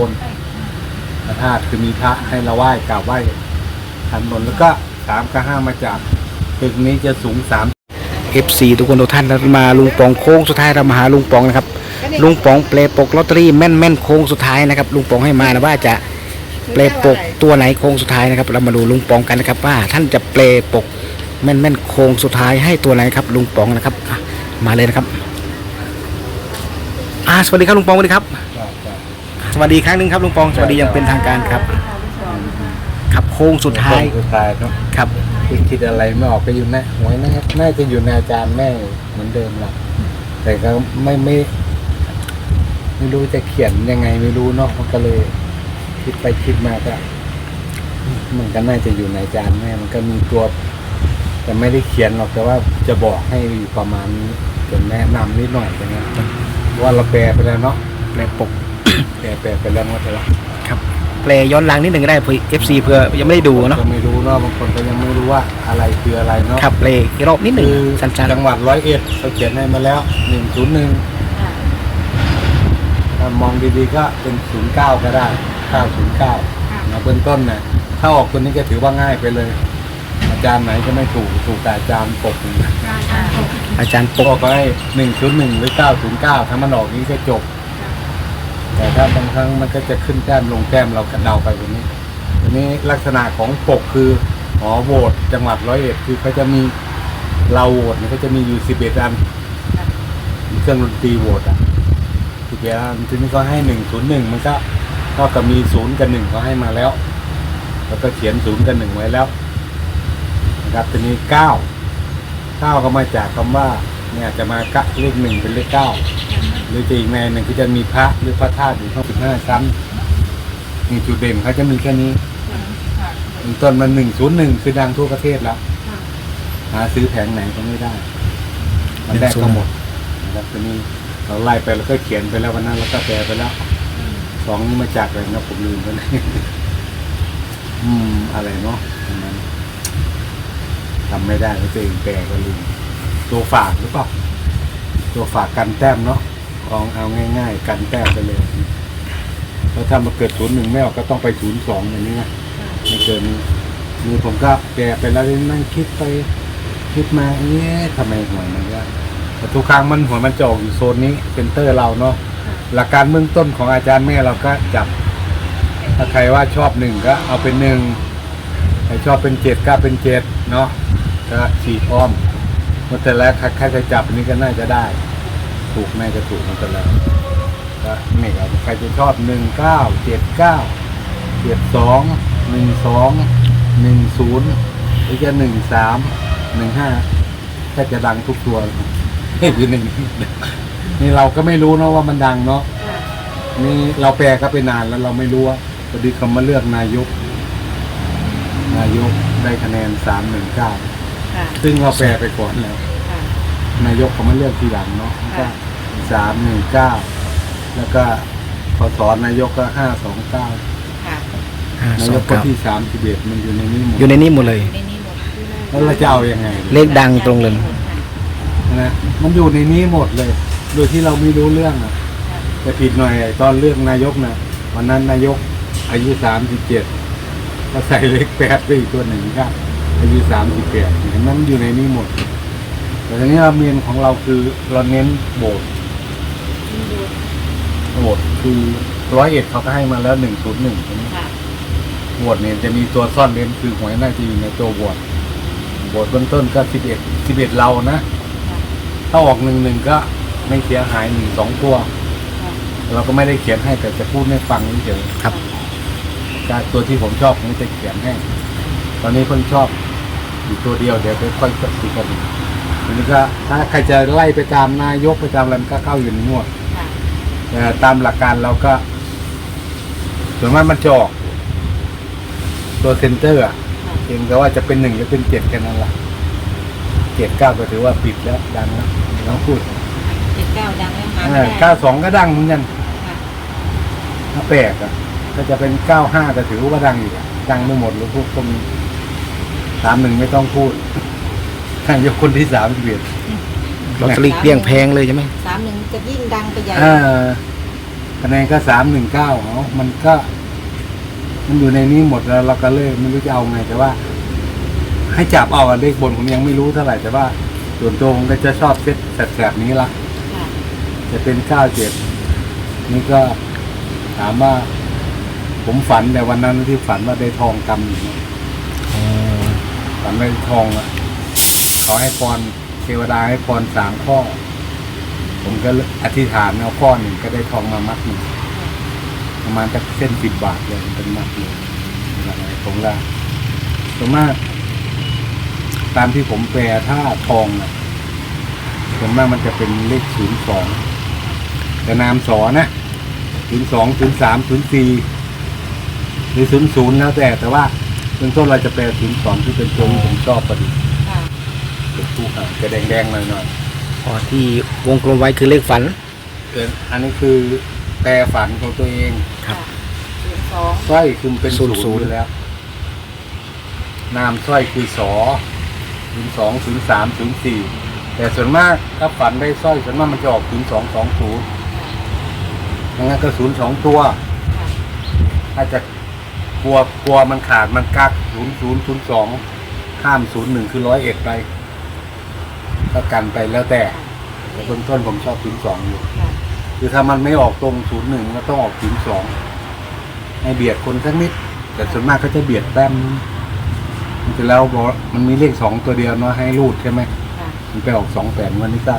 บนพระธาตุคือมีพระให้เราไหว้กราบไหว้ทันบนแล้วก็สามกับห้ามาจากตึกนี้จะสูงสาม FC ทุกคนทุกท่านเรามาลุงปองโค้งสุดท้ายเรามาหาลุงปองนะครับลุงปองเปลปกลอตเตอรี่แม่นแม่นๆโค้งสุดท้ายนะครับลุงปองให้มานะว่าจะเปลปกตัวไหนโค้งสุดท้ายนะครับ เรามาดูลุงปองกันนะครับ ว่าท่านจะเปลปกแม่นแม่นๆโค้งสุดท้ายให้ตัวไหนครับ ลุงปองนะครับอะมาเลยนะครับอ่าสวัสดีครับลุงปองสวัสดีครับ สวัสดีอีกครั้งหนึ่งครับลุงปองสวัสดีอยังเป็นทางการครับครับโค้งสุดท้ายสุดท้ายเนาะครับคิดคิดอะไรไม่ออกก็อยู่แน่หวยน่าน่าจะอยู่ในอาจารย์แม่เหมือนเดิมแหละแต่ก็ไม่ไม่ไม่รู้จะเขียนยังไงไม่รู้เนาะมันก็เลย คิดไปคิดมาก็มันก็น่าจะอยู่ในอาจารย์แม่มันก็มีตัว แต่ไม่ได้เขียนหรอกแต่ว่าจะบอกให้อยู่ประมาณนี้จะแนะนำนิดหน่อยอย่างเงี้ยเพราะว่าเราแปลไปแล้วเนาะเปลปก แปลแปลไปแล้วหมดแล้วครับเปลย้อนหลังนิดหนึ่งก็ได้เพื่อ FC เพื่อยังไม่ได้ดูเนาะก็ไม่รู้เนาะบางคนก็ยังไม่รู้ว่าอะไรคืออะไรเนาะครับเปลอีกรอบนิดหนึ่งคือสั้นจังหวัดร้อยเอ็ดเขาเขียนให้มาแล้วหนึ่งศูนย์หนึ่งถ้ามองดีๆก็เป็นศูนย์เก้าก็ได้เก้าศูนย์เก้านะเบื้องต้นนะถ้าออกตัวนี้ก็ถือว่าง่ายไปเลย อาจารย์ไหนก็ไม่ถูกถูกแต่อาจารย์ปกหนึ่งๆอาจารย์ปปกกก็ให้หนึ่งศูนย์หนึ่งหรือเก้าศูนย์เก้าถ้ามันออกนี้ก็จบ แต่ถ้าบางครั้งมันก็จะขึ้นแต้มลงแต้มเราก็เดาไปแบบนี้ทีนี้ลักษณะของปกคือหอโหวตจังหวัดร้อยเอ็ดคือเขาจะมีเราโหวตเนี่ยเขาจะมีอยู่สิบเอ็ดอันมีเครื่องดนตรีโหวตอะสิบเอ็ดอันทีนี้ก็ให้หนึ่งศูนย์หนึ่งมันก็เท่ากับมีศูนย์กับหนึ่งเขาให้มาแล้ว แล้วก็เขียนศูนย์กับหนึ่งไว้แล้วนะครับทีนี้เก้าเก้าก็มาจากคำว่าเนี่ยจะมากะเลขหนึ่งเป็นเลขเก้า หรือจะอีกในหนึ่งก็จะมีพระหรือพระธาตุอยู่ทั้งสิบห้าชั้นนี่จุดเด่นเขาจะมีแค่นี้เริ่มต้นมันหนึ่งศูนย์หนึ่งคือดังทั่วประเทศแล้วหาซื้อแผงไหนก็ไม่ได้มันแรกก็หมดนะครับทีนี้เราไล่ไปแล้วก็เขียนไปแล้ววันนั้นแล้วก็แปลไปแล้วสองนี่มาจากอะไรนะผมลืมไปเลยอืม อะไรเนาะอันนั้นทำไม่ได้แล้วตัวเองแปลก็ลืมตัวฝากหรือเปล่าตัวฝากกันแต้มเนาะล องเอาง่ายๆ กันแต้มไปเลยแล้วถ้ามาเกิดศูนย์หนึ่งไม่ออกก็ต้องไปศูนย์สองอย่างนี้นะไม่เกินนี้นี่ผมก็แปลไปแล้วนั่งคิดไป คิดมาเอ๊ะทำไมหวยมันก็แต่ทุกครั้งมันหวยมันจะออกอยู่โซนนี้เซนเตอร์เราเนาะหลักการเบื้องต้นของอาจารย์แม่เราก็จับถ้าใครว่าชอบหนึ่งก็เอาเป็นหนึ่งใครชอบเป็นเจ็ดก็เป็นเจ็ดเนาะก็สี่อ้อมมันแต่แล้วใครจะจับอันนี้ก็น่าจะได้ ถูกแม่จะถูกมันแต่แล้วก็นี่ครับใครจะชอบหนึ่งเก้าเจ็ดเก้าเจ็ดสองหนึ่งสองหนึ่งศูนย์หรือจะหนึ่งสามหนึ่งห้าแค่จะดังทุกตัวอยู่หนึ่งนี่เราก็ไม่รู้เนาะว่ามันดังเนาะนี่เราแปลก็ไปนานแล้วเราไม่รู้ว่าพอดีเขามาเลือกนายก นายกได้คะแนนสามหนึ่งเก้าค่ะซึ่งเราแปลไปก่อนแล้วค่ะ นายกเขามาเลือกทีหลังเนาะก็ค่ะสามหนึ่งเก้าแล้วก็พอสอนนายกก็ห้าสองเก้าค่ะห้านายสอกงคนเก้าที่สามสิบเอ็ดมันอยู่ในนี้หมดอยู่ในนี้หมดเลย ในนี้หมดแล้วเราจะเอายังไงเลขดังตรงเลย นะมันอยู่ในนี้หมดเลย โดยที่เราไม่รู้เรื่องอะจะผิดหน่อยไอ้ตอนเลือกนายกนะวันนั้นนายกอายุสามสิบเจ็ดก็ใส่เลขแปดไปอีกตัวหนึ่งครับอายุสามสิบแปดเห็นไหมมันอยู่ในนี้หมด แต่ทีนี้เราเมียนของเราคือเราเน้นโบสถ์โบสถ์คือร้อยเอ็ดเขาก็ให้มาแล้วหนึ่งศูนย์หนึ่งค่ะโบสถ์เนี่ยจะมีตัวซ่อนเร้นคือหวยน่าจะอยู่ในตัวโบสถ์โบสถ์เบื้องต้นก็สิบเอ็ดสิบเอ็ดเรานะ ถ้าออกหนึ่งหนึ่งก็ไม่เสียหายหนึ่งสองตัว เราก็ไม่ได้เขียนให้แต่จะพูดให้ฟังเฉยครับๆการตัวที่ผมชอบผมจะเขียนให้ ตอนนี้เพิ่งชอบอยู่ตัวเดียวเดี๋ยวไปค่อยกดสีกัน ทีนี้ก็ถ้าใครจะไล่ไปตามนายกไปตามอะไรมันก็เข้าอยู่ในงวดค่ะแต่ตามหลักการเราก็ส่วนมากมันจะออกตัวเซนเตอร์อะเพียงแต่ว่าจะเป็นหนึ่งหรือเป็นเจ็ดแค่นั้นแหละเจ็ดเก้าก็ถือว่าปิดแล้วดังแล้วไม่ต้องพูดเจ็ดเก้าดังแล้วหาไม่ได้เก้าสองก็ดังเหมือนกันค่ะถ้าแปลกอะก็จะเป็นเก้าห้าแต่ถือว่าดังอยู่อะดังไม่หมดหรือพวกคนสามหนึ่งไม่ต้องพูด ท่านยกคนที่สามสิบเอ็ดลอตเตอรี่เกลี้ยงแพงเลยใช่ไหมสามหนึ่งจะยิ่งดังไปใหญ่อ่าคะแนนก็สามหนึ่งเก้าเนาะมันก็ มันอยู่ในนี้หมดแล้วเราก็เลยไม่รู้จะเอาไงแต่ว่า ให้จับเอาอะเลขบนผมยังไม่รู้เท่าไหร่แต่ว่า ส่วนตัวผมก็จะชอบเซตแสบๆนี้ละค่ะจะเป็นเก้าเจ็ดนี่ก็ถามว่า ผมฝันแต่วันนั้นที่ฝันว่าได้ทองกำอยู่นะอ๋อฝันได้ทองอะ เขาให้พรเทวดาให้พรสามข้อ ผมก็อธิษฐานเอาข้อหนึ่งก็ได้ทองมามัดหนึ่งประมาณจะเส้นสิบบาทเลยเป็นมัดเลยอะไรผมละส่วนมากตามที่ผมแปลถ้าทองอะส่วนมากมันจะเป็นเลขศูนย์สองแต่นามสอนะศูนย์สองศูนย์สามศูนย์สี่หรือศูนย์ศูนย์แล้วแต่แต่ว่าเบื้องต้นเราจะแปลศูนย์สองที่เป็นตัวที่ผมชอบพอดี ค่ะเป็นผู้หางจะแดงๆหน่อยพอที่วงกลมไว้คือเลขฝันๆเอออันนี้คือแปลฝันของตัวเองครับศูนย์สองสร้อยคือเป็นศูศูนนย์ย์ศูนย์อยู่แล้ว นามสร้อยคือสอศูนย์สองศูนย์สามศูนย์สี่แต่ส่วนมากถ้าฝันได้สร้อยส่วนมากมันจะออกศูนย์สองสองศูนย์งั้นก็ศูนย์สองตัวค่ะถ้าจะกลัวกลัวมันขาดมันกักศูนย์ศูนย์ศูนย์สองข้ามศูนย์หนึ่งคือร้อยเอ็ดไป ก็กันไปแล้วแต่แต่เบื้องต้นผมชอบศูนย์สองอยู่ ค่ะคือถ้ามันไม่ออกตรงศูนย์หนึ่งก็ต้องออกศูนย์สองให้เบียดคนสักนิด แต่ส่วนมากก็จะเบียดแต้มมันจะแล้วบอกว่ามันมีเลขสองตัวเดียวเนาะให้รูดใช่ไหม ค่ะมันไปออกสองแปดวันนี้ก็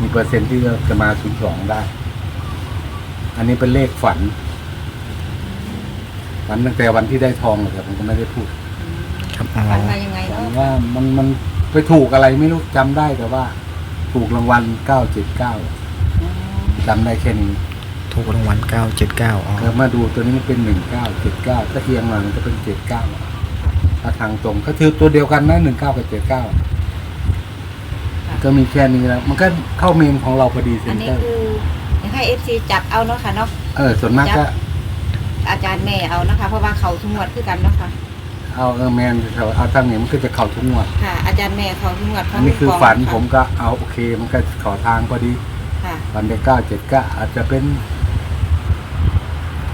มีเปอร์เซ็นต์ที่จะมาศูนย์สองได้ อันนี้เป็นเลขฝัน ฝันตั้งแต่วันที่ได้ทองเลยแต่ผมก็ไม่ได้พูด ครับอ๋อฝันมายังไงฝันเนาะว่ามันมัน ไปถูกอะไรไม่รู้จำได้แต่ว่า ถูกรางวัลเก้าเจ็ดเก้าอืมจำได้แค่นี้ถูกรางวัลเก้าเจ็ดเก้าอ๋อแล้วมาดูตัวนี้มันเป็นหนึ่งเก้าเจ็ดเก้าถ้าเอียงมามันจะเป็นเจ็ดเก้าถ้าทางตรงก็คือตัวเดียวกันนะหนึ่งเก้ากับเจ็ดเก้าก็มีแค่นี้แล้วมันก็เข้าเมนของเราพอดีเซ็อันนนี้เตอร์คืออยากให้เอฟซีจับเอาเนาะค่ะเนาะเออส่วนมากก็ อาจารย์แม่เอานะคะ เพราะว่าเขาทุกงวดคือกันเนาะค่ะ เอาเออแมนแถวเอาทางนี้มันก็จะเข่าทุกงวดค่ะ อาจารย์แม่เขาทุกงวดอันนี้คือฝันะผมก็เอาโอเคมันก็เขอทางพอดีค่ะฝันได้เก้าเจ็ดเก้าอาจจะเป็น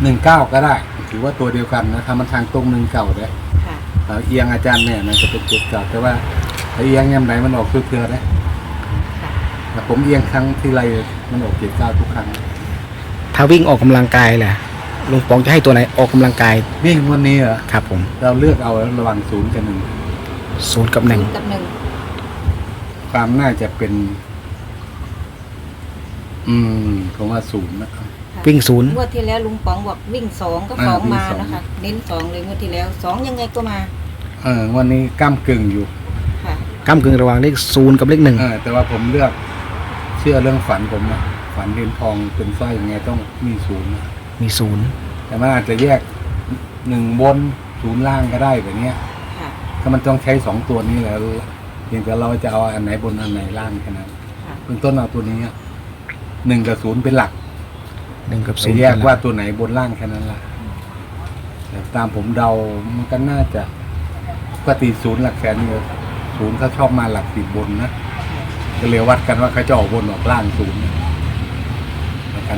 หนึ่งเก้าก็ได้ถือว่าตัวเดียวกันนะถ้ามันทางตรงหนึ่งเก่าได้ค่ะเอาเอียงอาจารย์เนี่ยมันจะเป็นเจ็ดเก่าแต่ว่าถ้าเอียงยามไหนมันออกเพื่อๆนะค่ะแต่ผมเอียงครั้งที่ไรมันออกเจ็ดเก้าทุกครั้ง ถ้าวิ่งออกกำลังกายแหละ ลุงปองจะให้ตัวไหนออกกำลังกายวิ่งวันนี้เหรอครับผมเราเลือกเอาระหว่างศูนย์กับหนึ่งศูนย์กับหนึ่งศูย์กับหนึ่งความน่าจะเป็น อืมผมว่าศูนย์นะครับวิ่งศูนย์งวดที่แล้วลุงป๋องบอกวิ่งสองก็อ่าสองวิ่งมาสอง นะคะ เน้นสองเลยงวดที่แล้วสองยังไงก็มาเออ วันนี้ก้ามกึ่งอยู่ ค่ะ ก้ากึ่งระหว่างเลขศูนย์กับเลขหนึ่งเออ แต่ว่าผมเลือก เชื่อเรื่องฝันผมนะฝันเรียนทองเป็นสร้อยยังไงต้องมีศูนย์นะ มีศูนย์แต่มันอาจจะแยกหนึ่งบนศูนย์ล่างก็ได้แบบเนี้ยค่ะ ก็มันต้องใช้สองตัวนี้แหล้วเพียงแต่เราจะเอาอันไหนบนอันไหนล่างแค่นั้นค่ะ เบื้องต้นเอาตัวนี้อะหนึ่งกับศูนย์เป็นหลักหนึ่งกับไปศูนย์แยกกันละว่าตัวไหนบนล่างแค่นั้นละแต่ตามผมเดามันก็น่าจะปกติศูนย์หลักแสนเนี่ยศูนย์เขาชอบมาหลักสิบบนนะก็เลยวัดกันว่าเขาจะออกบนออกล่างศูนย์กัน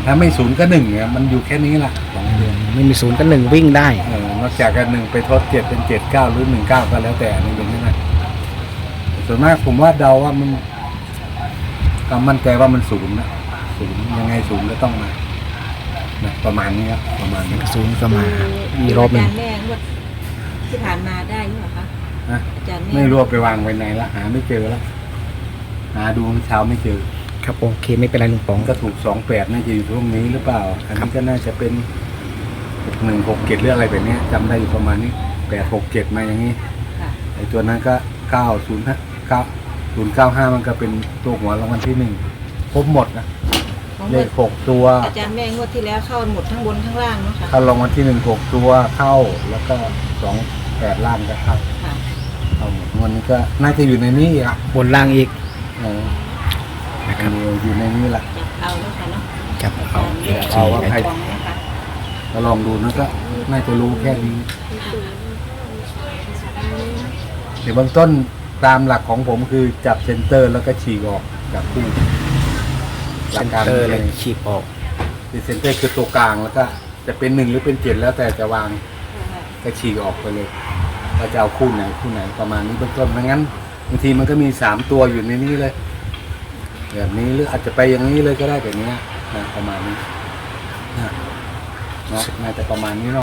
ถ้าไม่ศูนย์ก็หนึ่งเนี่ยมันอยู่แค่นี้แหละสองเดือนไม่มีศูนย์กับหนึ่งวิ่งได้ เออนอกจากกันหนึ่งไปทดเจ็ดเป็นเจ็ดเก้าหรือหนึ่งเก้าก็แล้วแต่นี่เป็นยังไงส่วนมากผมว่าเดาว่ามันก็มั่นใจว่ามันศูนย์นะศูนย์ยังไงศูนย์ก็ต้องมานะประมาณนี้ครับประมาณนี้ ศูนย์ก็มามีรอบหนึ่งาจารย์แม่งวดที่ผ่านมาได้หรือเปล่าคะนะอาจารย์แม่ไม่รู้ว่าไปวางไว้ไหนละหาไม่เจอแล้วหาดูเมื่อเช้าไม่เจอ ครับโอเคไม่เป็นไรลุงปอง ก็ถูกสองแปดน่าจะอยู่ตรงนี้หรือเปล่า อันนี้ก็น่าจะเป็นหนึ่งหกเจ็ดหรืออะไรแบบเนี้ยจำได้อยู่ประมาณนี้แปดหกเจ็ดมาอย่างนี้ค่ะ ไอ้ตัวนั้นก็เก้าศูนย์ห้าเก้าศูนย์เก้าห้ามันก็เป็นตัวหัวรางวัลที่หนึ่งครบหมดนะของเลงวขดหกตัว อาจารย์แม่งวดที่แล้วเข้าหมดทั้งบนทั้งล่างเนาะค่ะเข้ารางวัลที่หนึ่งหกตัวเข้าแล้วก็สองแปดล้านก็เข้าค่ะเข้าหมดวันนี้ก็น่าจะอยู่ในนี้อะบนล่างอีก เออ นะคอัรันบนี้อยู่ในนี้แหละจับเอาแล้วค่ะเนาะจับเอาอาจารย์แม่เอาว่าใครป๋องนะคะก็ลองดูนะก็น่าจะรู้แค่นี้เดี๋ยวเบื้องต้นตามหลักของผมคือจับเซนเตอร์แล้วก็ฉีกออกจากคู่หเซลักนการเตอร์เลเลยยฉีกออกดีเซนเตอร์คือตัวกลางแล้วก็จะเป็นหนึ่งหรือเป็นเจ็ดแล้วแต่จะวางก็ฉีกออกไปเลยว่าจะเอาคู่ไหนคู่ไหนประมาณนี้เบื้องต้นไม่งั้นบางทีมันก็มีสามตัวอยู่ในนี้เลย แบบนี้หรืออาจจะไปอย่างนี้เลยก็ได้แบบนี้นะประมาณนี้นะเนาะน่าจะประมาณนี้เนาะ